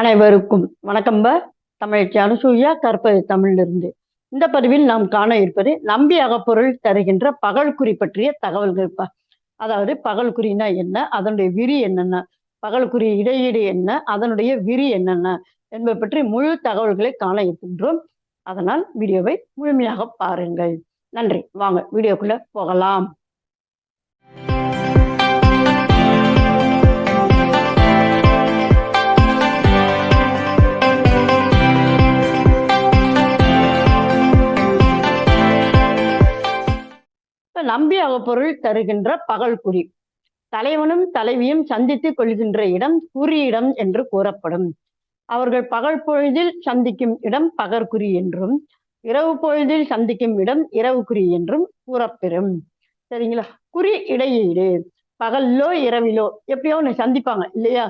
அனைவருக்கும் வணக்கம் ப. அனுசூயா கற்பது தமிழிலிருந்து. இந்த பதிவில் நாம் காண இருப்பது நம்பி அகப்பொருள் தருகின்ற பகல் குறி பற்றிய தகவல்கள் ப. அதாவது பகல் குறினா என்ன அதனுடைய விரி என்னென்ன பகல் குறி இடையீடு என்ன அதனுடைய விரி என்னென்ன என்பதை பற்றி முழு தகவல்களை காண இருக்கின்றோம். அதனால் வீடியோவை முழுமையாக பாருங்கள். நன்றி. வாங்க வீடியோக்குள்ள போகலாம். நம்பி அகப்பொருள் தருகின்ற பகல் குறி தலைவனும் தலைவியும் சந்தித்துக் கொள்கின்ற இடம் குறியிடம் என்று கூறப்படும். அவர்கள் பகல் பொழுதில் சந்திக்கும் இடம் பகற்குறி என்றும் இரவு பொழுதில் சந்திக்கும் இடம் இரவு குறி என்றும் கூறப்பெறும். சரிங்களா? குறி இடையீடு. பகல்லோ இரவிலோ எப்படியோ ஒன்று சந்திப்பாங்க இல்லையா?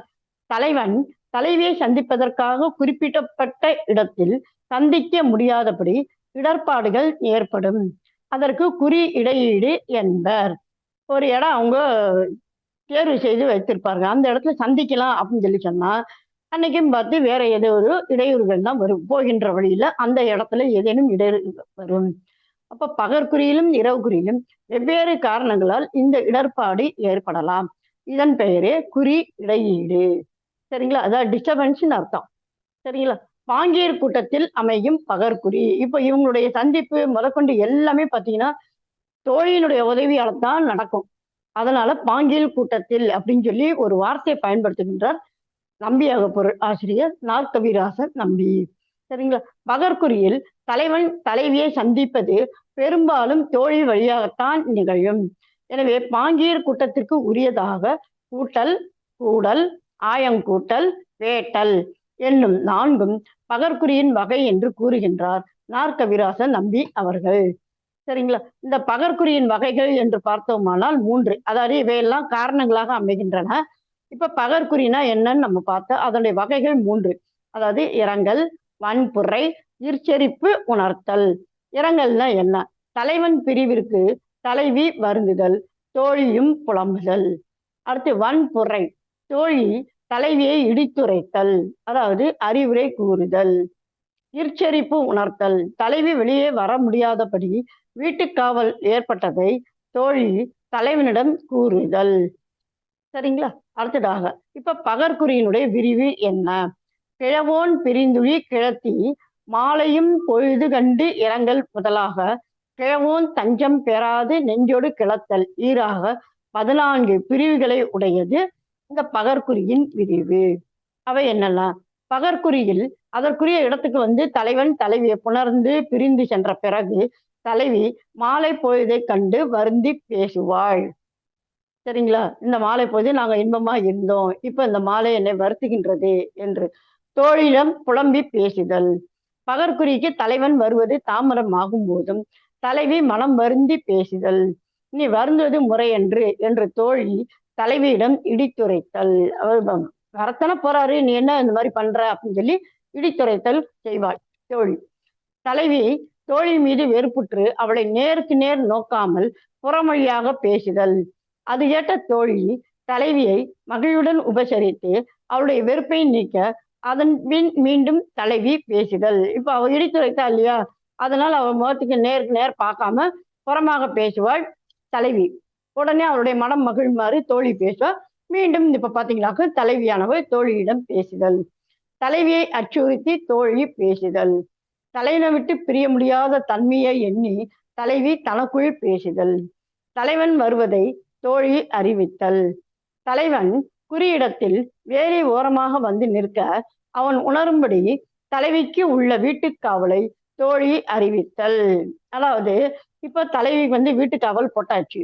தலைவன் தலைவியை சந்திப்பதற்காக குறிப்பிடப்பட்ட இடத்தில் சந்திக்க முடியாதபடி இடர்பாடுகள் ஏற்படும். அதற்கு குறி இடையீடு என்பர். ஒரு இடம் அவங்க தேர்வு செய்து வைத்திருப்பாங்க அந்த இடத்துல சந்திக்கலாம் அப்படின்னு சொல்லி சொன்னா அன்னைக்கும் பார்த்து வேற ஏதோ ஒரு இடையூறுகள் தான் வரும். போகின்ற வழியில அந்த இடத்துல ஏதேனும் இடையூறு வரும். அப்ப பகற்குறியிலும் இரவு குறியிலும் வெவ்வேறு காரணங்களால் இந்த இடர்பாடு ஏற்படலாம். இதன் பெயரே குறி இடையீடு சரிங்களா? அதான் டிஸ்டர்பன்ஸ்னு அர்த்தம். சரிங்களா? பாங்கியர் கூட்டத்தில் அமையும் பகற்குறி இப்ப இவங்களுடைய சந்திப்பு முதற்கொண்டு எல்லாமே பாத்தீங்கன்னா தோழியினுடைய உதவியால தான் நடக்கும். அதனால பாங்கியல் கூட்டத்தில் அப்படின்னு சொல்லி ஒரு வார்த்தையை பயன்படுத்துகின்றார் நம்பியாக பொருள் ஆசிரியர் நாற்கவிராசன் நம்பி. சரிங்களா? பகற்குறியில் தலைவன் தலைவியை சந்திப்பது பெரும்பாலும் தோழி வழியாகத்தான் நிகழும். எனவே பாங்கியர் கூட்டத்திற்கு உரியதாக கூட்டல் கூடல் ஆயங்கூட்டல் வேட்டல். என்னும் நான்கும் பகற்குறியின் வகை என்று கூறுகின்றார். நாற்கவிராச நம்பி அவர்கள். சரிங்களா? இந்த பகற்குறியின் வகைகள் என்று பார்த்தோமானால் மூன்று. அதாவது இவையெல்லாம் காரணங்களாக அமைகின்றன. இப்ப பகற்குறினா என்னன்னு நம்ம பார்த்தோம் அதனுடைய வகைகள் மூன்று. அதாவது இரங்கல் வன்புரை இற்செரிப்பு உணர்த்தல். இரங்கல்னா என்ன? தலைவன் பிரிவிற்கு தலைவி வருந்துதல் தோழியும் புலம்புதல். அடுத்து வன்புரை. தோழி தலைவியை இடித்துரைத்தல் அதாவது அறிவுரை கூறுதல் இருச்சரிப்பு உணர்த்தல் தலைவி வெளியே வர முடியாதபடி வீட்டுக்காவல் ஏற்பட்டதை தோழி தலைவனிடம் கூறுதல். சரிங்களா? அடுத்ததாக இப்ப பகற்குறியினுடைய விரிவு என்ன? கிழவோன் பிரிந்துழி கிழத்தி மாலையும் பொழுது கண்டு இரங்கல் முதலாக கிழவோன் தஞ்சம் பெறாது நெஞ்சோடு கிளத்தல் ஈராக பதினான்கு பிரிவுகளை உடையது இந்த பகற்குறியின் விரிவு. அவை என்னெல்லாம்? பகற்குறியில் அதற்குரிய இடத்துக்கு வந்து தலைவன் தலைவியை புணர்ந்து பிரிந்து சென்ற பிறகு தலைவி மாலை பொழுதை கண்டு வருந்தி பேசுவாள். சரிங்களா? இந்த மாலை பொழுது நாங்க இன்பமா இருந்தோம். இப்ப இந்த மாலை என்னை வருத்துகின்றது என்று தோழிடம் புலம்பி பேசுதல். பகற்குறிக்கு தலைவன் வருவது தாமரம் ஆகும் போதும் தலைவி மனம் வருந்தி பேசுதல். நீ வருந்துவது முறையன்று என்று தோழி தலைவியிடம் இடித்துரைத்தல். அவர் வரத்தானே போறாரு நீ என்ன இந்த மாதிரி பண்ற? அப்படின்னு சொல்லி இடித்துரைத்தல் செய்வாள். தோழி. தலைவி தோழி மீது வெறுப்புற்று அவளை நேருக்கு நேர் நோக்காமல் புறமொழியாக பேசுதல். அது கேட்ட தோழி தலைவியை மகிழ்வுடன் உபசரித்து அவளுடைய வெறுப்பை நீக்க அதன் பின் மீண்டும் தலைவி பேசுதல். இப்ப அவ இடித்துரைத்தா இல்லையா? அதனால் அவள் முகத்துக்கு நேருக்கு நேர் பார்க்காம புறமாக பேசுவாள் தலைவி. உடனே அவருடைய மனம் மகிழ்மாறு தோழி பேசுவார் மீண்டும் இப்ப பாத்தீங்கன்னாக்க தலைவியானவர் தோழியிடம் பேசுதல். தலைவியை அச்சுறுத்தி தோழி பேசுதல். தலைவனை விட்டு பிரிய முடியாத தன்மையை எண்ணி தலைவி தனக்குள் பேசுதல். தலைவன் வருவதை தோழி அறிவித்தல். தலைவன் குறியிடத்தில் வேலை ஓரமாக வந்து நிற்க அவன் உணரும்படி தலைவிக்கு உள்ள வீட்டுக்காவலை தோழி அறிவித்தல். அதாவது இப்ப தலைவி வந்து வீட்டுக்காவல் போட்டாச்சு.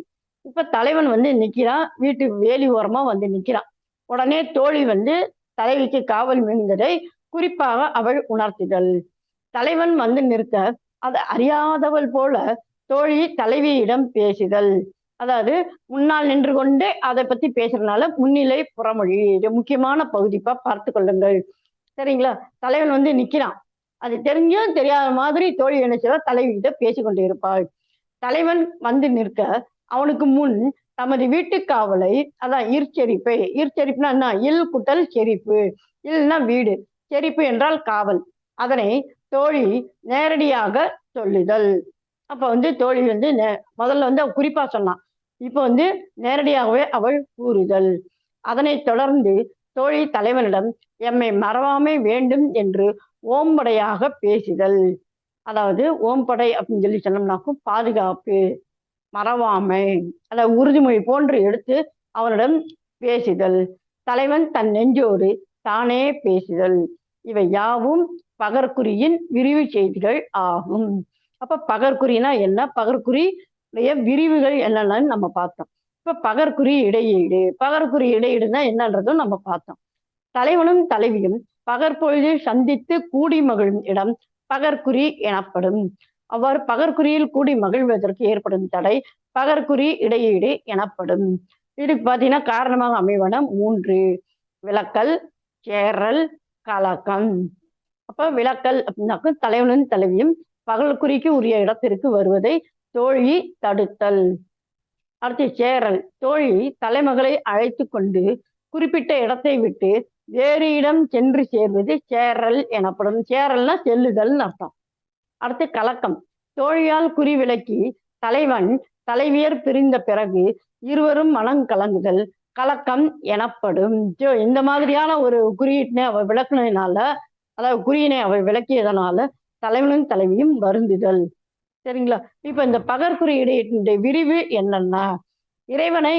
இப்ப தலைவன் வந்து நிக்கிறான் வீட்டு வேலி ஓரமா வந்து நிக்கிறான். உடனே தோழி வந்து தலைவிக்கு காவல் மிகுந்ததை குறிப்பாக அவள் உணர்த்துதல். தலைவன் வந்து நிற்க அதை அறியாதவள் போல தோழி தலைவியிடம் பேசுதல். அதாவது முன்னால் நின்று கொண்டே அதை பத்தி பேசுறதுனால முன்னிலை புறமொழி இது முக்கியமான பகுதிப்பா பார்த்து கொள்ளுங்கள். சரிங்களா? தலைவன் வந்து நிக்கிறான். அது தெரிஞ்சும் தெரியாத மாதிரி தோழி என்ன செய்வா? தலைவி பேசிக்கொண்டு இருப்பாள். தலைவன் வந்து நிற்க அவனுக்கு முன் தமது வீட்டு காவலை அதான் ஈர்ச்செரிப்பை ஈர்ச்செரிப்புனா என்ன? இல் குட்டல் செரிப்பு. இல்லைன்னா வீடு. செரிப்பு என்றால் காவல். அதனை தோழி நேரடியாக சொல்லுதல். அப்ப வந்து தோழி வந்து நே- முதல்ல வந்து குறிப்பா சொன்னான். இப்ப வந்து நேரடியாகவே அவள் கூறுதல். அதனைத் தொடர்ந்து தோழி தலைவனிடம் எம்மை மறவாமை வேண்டும் என்று ஓம்படையாக பேசுதல். அதாவது ஓம்படை அப்படின்னு சொல்லி சொன்னோம்னாக்கும் பாதுகாப்பு. மறவாமை. அதாவது உறுதிமொழி போன்று எடுத்து அவனிடம் பேசுதல். தலைவன் தன் நெஞ்சோடு தானே பேசுதல். இவை யாவும் பகற்குறியின் விரிவு செய்திகள் ஆகும். அப்ப பகற்குறினா என்ன? பகற்குறியுடைய விரிவுகள் என்னென்னு நம்ம பார்த்தோம். இப்ப பகற்குறி இடையீடு. பகற்குறி இடையீடுனா என்னன்றதும் நம்ம பார்த்தோம். தலைவனும் தலைவியும் பகற்பொழுதில் சந்தித்து கூடி மகிழும் இடம் பகற்குறி எனப்படும். அவ்வாறு பகற்குறியில் கூடி மகிழ்வதற்கு ஏற்படும் தடை பகற்குறி இடையீடு எனப்படும். இதுக்கு பார்த்தீங்கன்னா காரணமாக அமைவன மூன்று விளக்கல் சேரல் கலக்கம். அப்ப விளக்கல் அப்படின்னாக்க தலைவனும் தலைவியும் பகல்குறிக்கு உரிய இடத்திற்கு வருவதை தோழி தடுத்தல். அடுத்து சேரல் தோழி தலைமகளை அழைத்து கொண்டு குறிப்பிட்ட இடத்தை விட்டு வேறு இடம் சென்று சேர்வது சேரல் எனப்படும். சேரல்னா செல்லுதல்னு அர்த்தம். அடுத்து கலக்கம். தோழியால் குறி விலக்கி தலைவன் தலைவியர் பிரிந்த பிறகு இருவரும் மனம் கலங்குதல். கலக்கம் எனப்படும். ஜோ இந்த மாதிரியான ஒரு குறியீட்டினை அவள் விளக்குனதுனால அதாவது குறியினை அவள் விளக்கியதனால தலைவனும் தலைவியும் வருந்துதல். சரிங்களா? இப்ப இந்த பகற்குறியீடு விரிவு என்னன்னா இறைவனை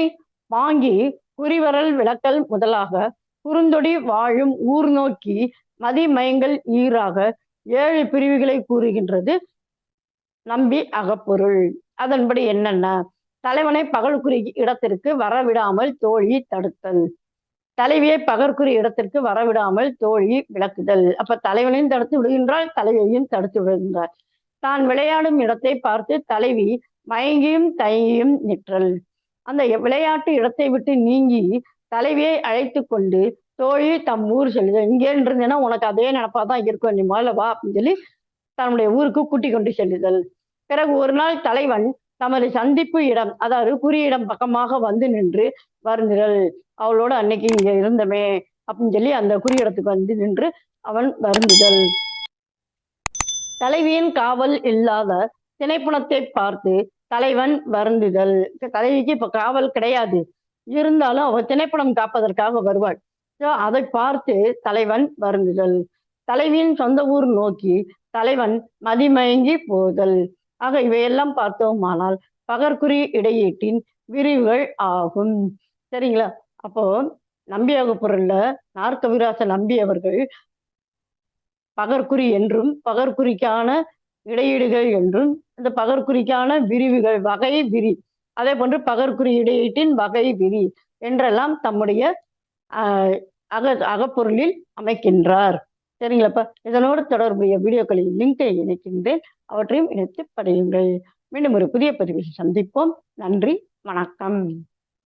வாங்கி குறிவரல் விளக்கல் முதலாக குறுந்தொடி வாழும் ஊர் நோக்கி மதிமயங்கள் ஈராக ஏழு பிரிவுகளை கூறுகின்றது. நம்பி அகப்பொருள். அதன்படி என்னென்ன? தலைவனை பகல்குறி இடத்திற்கு வரவிடாமல் தோழி தடுத்தல். தலைவியை பகற்குறி இடத்திற்கு வரவிடாமல் தோழி விளக்குதல். அப்ப தலைவனையும் தடுத்து விடுகின்றாள் தலைவியையும் தடுத்து விடுகின்றாள். தான் விளையாடும் இடத்தை பார்த்து தலைவி மயங்கியும் தயங்கியும் நிற்றல். அந்த விளையாட்டு இடத்தை விட்டு நீங்கி தலைவியை அழைத்து கொண்டு தோழி தம் ஊர் செல்லுதல் இங்கே இருந்தேன்னா உனக்கு அதே நினப்பா தான் இருக்கும் நீ முதல்ல வா அப்படின்னு சொல்லி தன்னுடைய ஊருக்கு கூட்டி கொண்டு செல்லுதல். பிறகு ஒரு நாள் தலைவன் தமது சந்திப்பு இடம் அதாவது குறியிடம் பக்கமாக வந்து நின்று வருந்துதல் அவளோட அன்னைக்கு இங்க இருந்தமே அப்படின்னு சொல்லி அந்த குறியிடத்துக்கு வந்து நின்று அவன் வருந்துதல். தலைவியின் காவல் இல்லாத திணைப்புணத்தை பார்த்து தலைவன் வருந்துதல். தலைவிக்கு இப்ப காவல் கிடையாது. இருந்தாலும் அவள் திணைப்படம் காப்பதற்காக வருவாள். அதை பார்த்து தலைவன் வருந்துதல். தலைவியின் சொந்த ஊர் நோக்கி தலைவன் மதிமயங்கி போதல். ஆக இவையெல்லாம் பார்த்தோமானால் பகற்குறி இடையீட்டின் விரிவுகள் ஆகும். சரிங்களா? அப்போ நம்பியாக பொருள்ல நாற்கவிராச நம்பியவர்கள் பகற்குறி என்றும் பகற்குறிக்கான இடையீடுகள் என்றும் இந்த பகற்குறிக்கான விரிவுகள் வகை விரி. அதே போன்று பகற்குறி இடையீட்டின் வகை விரி என்றெல்லாம் தம்முடைய அக அகப்பொருளில் அமைக்கின்றார். சரிங்களாப்பா இதனோடு தொடர்புடைய வீடியோக்களின் லிங்கை இணைக்கின்றேன். அவற்றையும் இணைத்து படியுங்கள். மீண்டும் ஒரு புதிய பதிவில் சந்திப்போம். நன்றி. வணக்கம்.